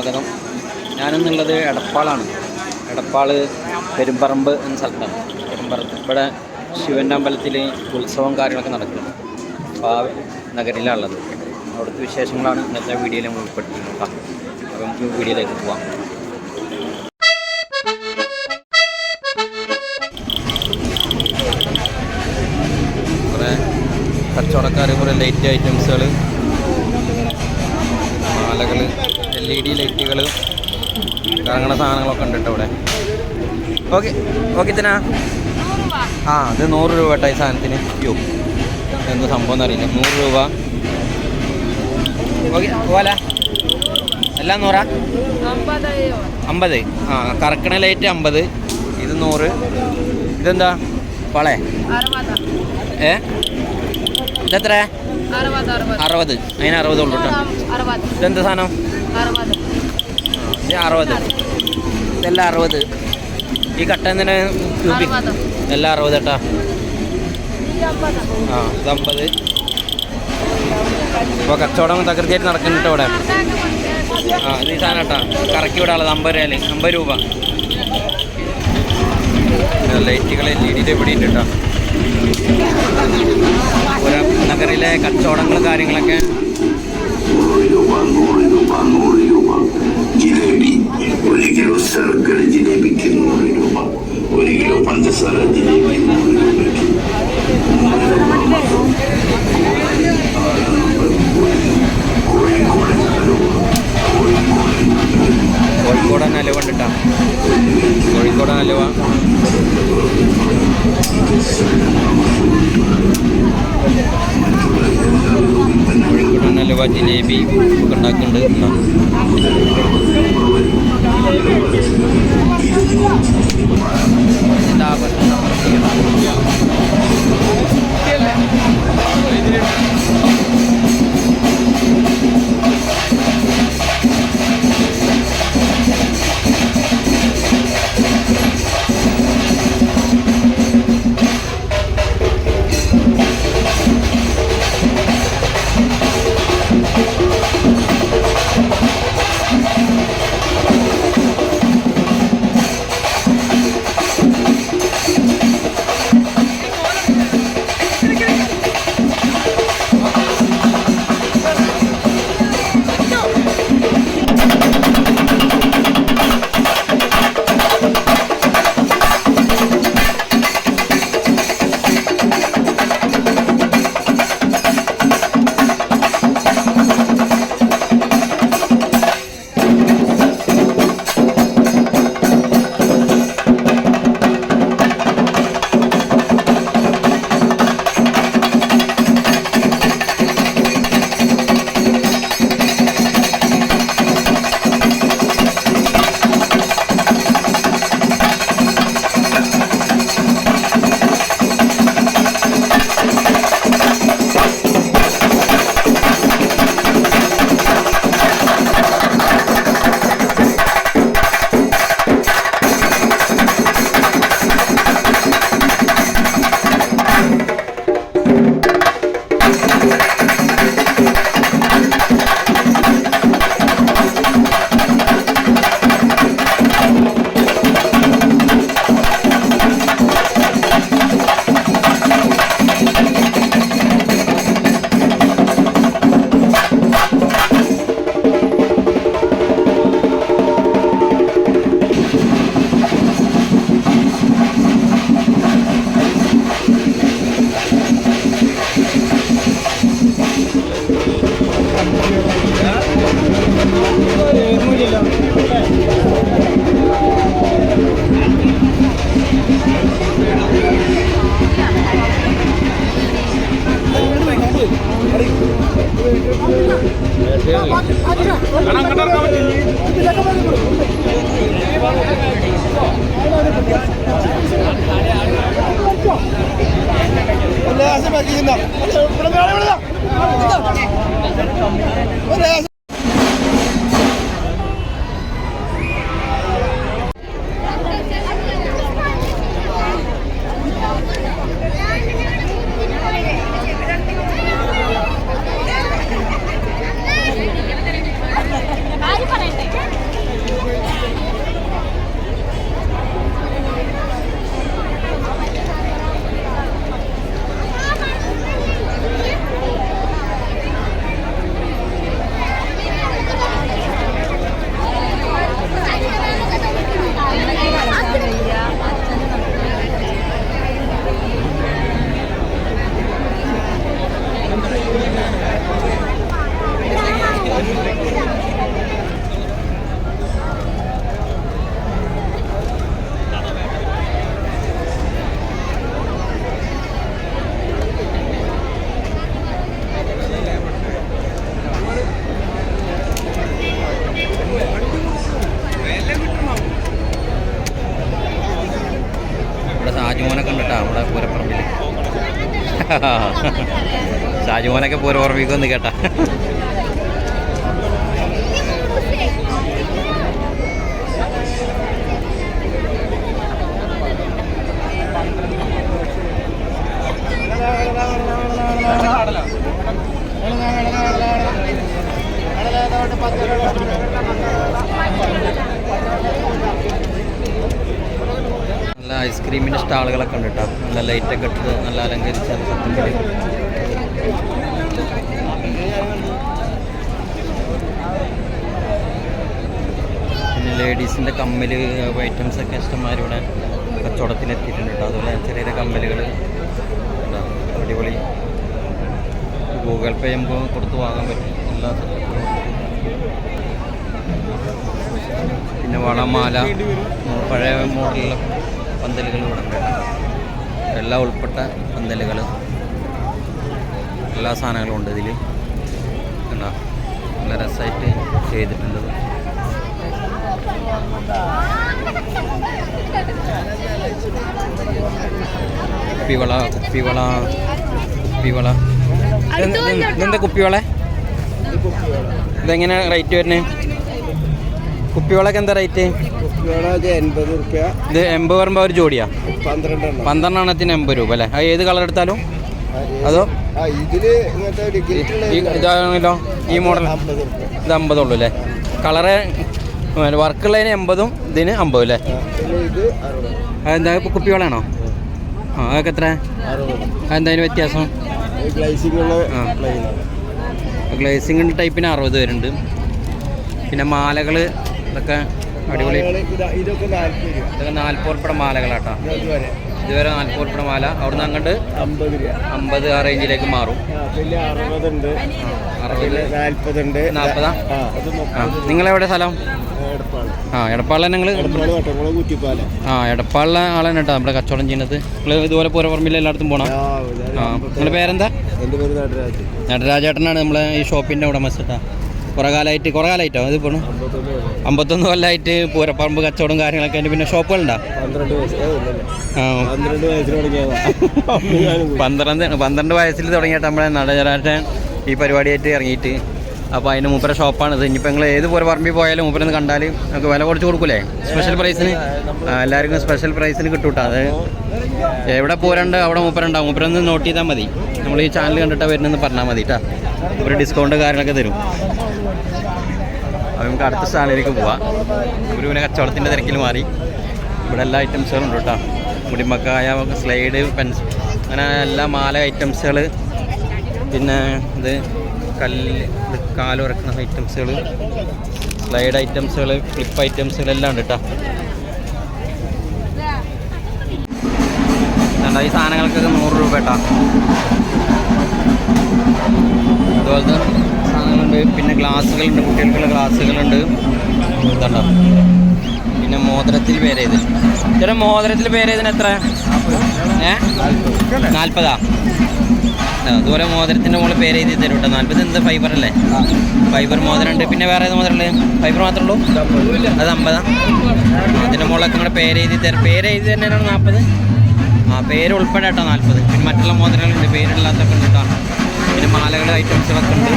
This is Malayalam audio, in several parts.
സ്വാഗതം. ഞാനെന്നുള്ളത് എടപ്പാളാണ്. എടപ്പാൾ പെരുമ്പറമ്പ് എന്ന സ്ഥലത്താണ്. പെരുമ്പറമ്പ് ഇവിടെ ശിവന്റെ അമ്പലത്തിൽ ഉത്സവം കാര്യങ്ങളൊക്കെ നടക്കുന്നു. അപ്പോൾ ആ നഗരിലാണുള്ളത്. അവിടുത്തെ വിശേഷങ്ങളാണ് ഇന്നത്തെ വീഡിയോയിൽ നമ്മൾ ഉൾപ്പെടുത്തിയിട്ടുള്ളത്. അപ്പോൾ നമുക്ക് വീഡിയോയിലേക്ക് പോവാം. കുറേ കച്ചവടക്കാർ കുറേ ലൈറ്റ് ഐറ്റംസുകൾ മാലകൾ എൽ ഇ ഡി ലൈറ്റുകൾ കറങ്ങണ സാധനങ്ങളൊക്കെ ഉണ്ട് കേട്ടോ ഇവിടെ. ഓക്കെ ഓക്കെ തനാ ആ അത് നൂറ് രൂപ കേട്ടോ ഈ സാധനത്തിന്. യോ എന്ത് സംഭവം എന്നറിയില്ല. നൂറ് രൂപ. ഓക്കെ പോലെ എല്ലാം നൂറാ? അമ്പത്. ആ കറക്കണ ലൈറ്റ് അമ്പത്. ഇത് നൂറ്. ഇതെന്താ? വളേ. ഏ? ഇതെത്ര അറുപത്. അതിന് അറുപത് ഉള്ളൂ കേട്ടോ. ഇതെന്താ സാധനം? ഇത് അറുപത്. ഇതെല്ലാം അറുപത്. ഈ കട്ട എന്തിനാ ക്യൂബി? എല്ലാം അറുപത് കേട്ടാ. ആ ഇതമ്പത് ഇപ്പോൾ കച്ചവടം തകൃതിയായിട്ട് നടക്കുന്നുണ്ട് ഇവിടെ. ആ ഇത് ഈ സാധനം കേട്ടാ. കറക്കി വിടാനുള്ളത് അമ്പത് രൂപ അമ്പത് രൂപ. ലൈറ്റുകൾ എൽ ഇ കേട്ടോ. ഓരോ നഗരിലെ കച്ചവടങ്ങളും കാര്യങ്ങളൊക്കെ. ജിലേബി ഒരു കിലോ ശർക്കര ജിലേബിക്ക് നൂറ് രൂപ. ഒരു കിലോ പഞ്ചസാര ജിലേബി നൂറ് കോഴിക്കോട് അലുവ ഉണ്ട് കോഴിക്കോടൻ കോഴിക്കോട് അലുവ കോഴിക്കോട് അലുവ ജിലേബി ഒക്കെ ഉണ്ടാക്കുന്നുണ്ട് എന്നാ. ഷാജിമോനൊക്കെ പോരോർമ്മിക്കൊന്ന് കേട്ടാ. ഐസ്ക്രീമിന്റെ സ്റ്റാളുകളൊക്കെ ഉണ്ട് കേട്ടോ. നല്ല ലൈറ്റൊക്കെ ഇട്ട് നല്ല അലങ്കരിച്ച പിന്നെ ലേഡീസിന്റെ കമ്മൽ ഐറ്റംസ് ഒക്കെ ഇഷ്ടംമാർ ഇവിടെ കച്ചവടത്തിനെത്തിയിട്ടുണ്ട് കേട്ടോ. അതുപോലെ ചെറിയ ചെറിയ കമ്മലുകൾ അടിപൊളി. ഗൂഗിൾ പേ നമുക്ക് കൊടുത്ത് വാങ്ങാൻ പറ്റും. സെറ്റപ്പുകളും പിന്നെ വളമാല പഴയ മോഡലിലെ പന്തലുകൾ ഇവിടെ ഉണ്ട്. എല്ലാം ഉൾപ്പെട്ട പന്തലുകൾ. എല്ലാ സാധനങ്ങളും ഉണ്ട് ഇതിൽ കണ്ടോ? നല്ല രസമായിട്ട് ചെയ്തിട്ടുണ്ട് കുപ്പിവള കുപ്പിവള കുപ്പിവള. ഇതെന്ത്- കുപ്പിവള? ഇതെങ്ങനെ റേറ്റ് വരുന്നത് കുപ്പിവളക്ക് എന്താ റേറ്റ് ഇത് എൺപത് പറയുമ്പോൾ ഒരു ജോഡിയാ? പന്ത്രണ്ടെണ്ണം. പന്ത്രണ്ടെണ്ണത്തിന് എൺപത് രൂപ അല്ലേ? അത് ഏത് കളർ എടുത്താലും? അതോ? ഇതാണല്ലോ ഈ മോഡൽ ഇത് അമ്പതുള്ളൂ അല്ലേ? കളറ് വർക്കുള്ളതിന് എൺപതും ഇതിന് അമ്പതും അല്ലേ? എന്താ ഇപ്പോൾ കുപ്പിവളാണോ ആ അതൊക്കെ എത്ര എന്തായാലും വ്യത്യാസം? ഗ്ലേസിംഗ് ടൈപ്പിന് അറുപത് വരുന്നുണ്ട്. പിന്നെ മാലകൾ ഇതൊക്കെ അടിപൊളി. ഇതൊക്കെ ഇതൊക്കെ നാൽപ്പത് മാലകളാട്ടോ. ഇതുവരെ. നാൽപ്പത് ഉൾപ്പെടെ മാല. അവിടുന്ന് അങ്ങോട്ട് അമ്പത് രൂപ. അമ്പത് ആ റേഞ്ചിലേക്ക് മാറും. പിന്നെ അറുപതുണ്ട്. നാൽപ്പതുണ്ട് നാൽപ്പതാ നിങ്ങളെവിടെ സ്ഥലം? ആ എടപ്പാളിലെ കുറ്റിപ്പാല. ആ എടപ്പാളിലെ ആളാണ് കേട്ടോ നമ്മുടെ കച്ചവടം ചെയ്യുന്നത്. നിങ്ങൾ ഇതുപോലെ പൂരപ്പറമ്പിൽ എല്ലായിടത്തും പോകണം ആ നിങ്ങളുടെ പേരെന്താ? എന്റെ പേര് നടരാജ് നടരാജേട്ടനാണ് നമ്മളെ ഈ ഷോപ്പിന്റെ ഉടമസ്ഥ കുറേ കാലമായിട്ട് കുറേ കാലമായിട്ടോ ഇത് പോണു? അമ്പത്തൊന്ന് കൊല്ലമായിട്ട് പൂരപ്പറമ്പ് കച്ചവടം കാര്യങ്ങളൊക്കെ ഉണ്ട് പിന്നെ ഷോപ്പുകളുണ്ടോ? പന്ത്രണ്ട് വയസ്സിൽ തുടങ്ങിയിട്ട് നമ്മളെ നടജരാട്ടൻ ഈ പരിപാടിയായിട്ട് ഇറങ്ങിയിട്ട് അപ്പോൾ അതിന് മൂപ്പര ഷോപ്പാണിത് ഇനിയിപ്പോൾ നിങ്ങൾ ഏത് പോലെ പറമ്പിൽ പോയാലും മൂപ്പരൊന്ന് കണ്ടാൽ നമുക്ക് വില കുറച്ച് കൊടുക്കൂലേ? സ്പെഷ്യൽ പ്രൈസിന് എല്ലാവർക്കും സ്പെഷ്യൽ പ്രൈസിന് കിട്ടും കേട്ടോ അത് എവിടെ പൂരണ്ട് അവിടെ മൂപ്പരുണ്ടാവും. മൂപ്പരൊന്ന് നോട്ട് ചെയ്താൽ മതി. നമ്മൾ ഈ ചാനൽ കണ്ടിട്ടാ വരുന്നതെന്ന് പറഞ്ഞാൽ മതി കേട്ടോ ഒരു ഡിസ്കൗണ്ട് കാര്യങ്ങളൊക്കെ തരും. നമുക്ക് അടുത്ത സ്ഥാനത്തേക്ക് പോവാം. ഒരു പിന്നെ കച്ചവടത്തിന്റെ തിരക്കിൽ മാറി. ഇവിടെ എല്ലാ ഐറ്റംസുകളും ഉണ്ട് കേട്ടോ. മുടിമക്കായ സ്ലൈഡ് പെൻസ് അങ്ങനെ എല്ലാ മാല ഐറ്റംസുകൾ പിന്നെ ഇത് കല്ല് കാലുറക്കുന്ന ഐറ്റംസുകൾ സ്ലൈഡ് ഐറ്റംസുകൾ ക്ലിപ്പ് ഐറ്റംസുകൾ എല്ലാം ഉണ്ട് കേട്ടോ. ഈ സാധനങ്ങൾക്കൊക്കെ നൂറ് രൂപ കേട്ടോ. അതുപോലത്തെ സാധനങ്ങളുണ്ട് പിന്നെ ഗ്ലാസ്സുകളുണ്ട്. കുട്ടികൾക്കുള്ള ഗ്ലാസ്സുകളുണ്ട്. ഇതുണ്ടോ? പിന്നെ മോതിരത്തിൽ പേര് ചെയ്ത്. മോതിരത്തിൽ പേര് എത്ര? ഏ? നാൽപ്പതാ അതുപോലെ മോതിരത്തിന്റെ മുകളിൽ പേര് എഴുതി തരും കേട്ടോ. നാൽപ്പത് എന്ത്? ഫൈബർ അല്ലേ? ഫൈബർ മോതിരം ഉണ്ട്. പിന്നെ വേറെ ഏത് മോതിരമുള്ളത് ഫൈബർ മാത്രമേ ഉള്ളൂ? അത് അമ്പതാ? അതിന്റെ മുകളിലൊക്കെ നിങ്ങളുടെ പേര് എഴുതി തരും. പേര് എഴുതി തന്നെയാണ് നാൽപ്പത് ആ പേര് ഉൾപ്പെടെ കേട്ടോ നാൽപ്പത് പിന്നെ മറ്റുള്ള മോതിരങ്ങളുണ്ട്. പേരില്ലാത്തൊക്കെ ഉണ്ട് കേട്ടോ. പിന്നെ മാലകൾ ഐറ്റംസുകളൊക്കെ ഉണ്ട്.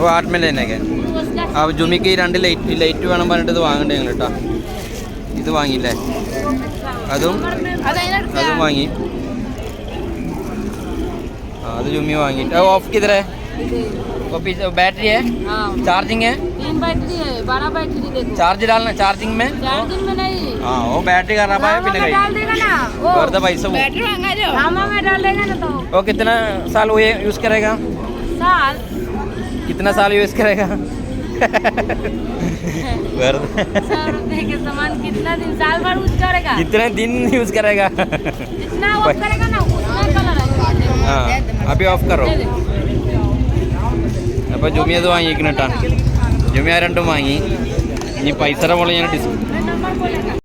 ഓ ആർട്ട്മെൻ്റ് തന്നെയൊക്കെ ആ ജുമിക്ക് ഈ രണ്ട് ലൈറ്റ് ലൈറ്റ് വേണം പറഞ്ഞിട്ട് ഇത് വാങ്ങണ്ടേ ഞങ്ങൾ കേട്ടോ ഇത് വാങ്ങിയില്ലേ അതും അതും വാങ്ങി ആ അത് ജുമ്മി വാങ്ങിയിട്ട് ഓഫ് കിതറേ बैटरी है हाँ चार्जिंग है तीन बैटरी है बारह बैटरी देखो चार्ज डालना चार्जिंग में चार्जिंग में नहीं हाँ वो बैटरी खराब है പിന്നെ में डाल കഴിയും देगा ना वो വെറുതെ പൈസ പോകും रामा में डाल देगा ना तो वो कितना साल वो ये यूज करेगा साल कितना साल यूज करेगा सामान कितना दिन साल भर यूज करेगा कितने दिन यूज करेगा जितना ऑफ करेगा ना उतना कलर हाँ अभी ऑफ करो അപ്പോൾ ജുമിയ അത് വാങ്ങിയിരിക്കണം जुमिया ജുമിയ രണ്ടും ये पैसा പൈസയുടെ മുകളിൽ ഞാൻ ഡിസ്കൗണ്ട്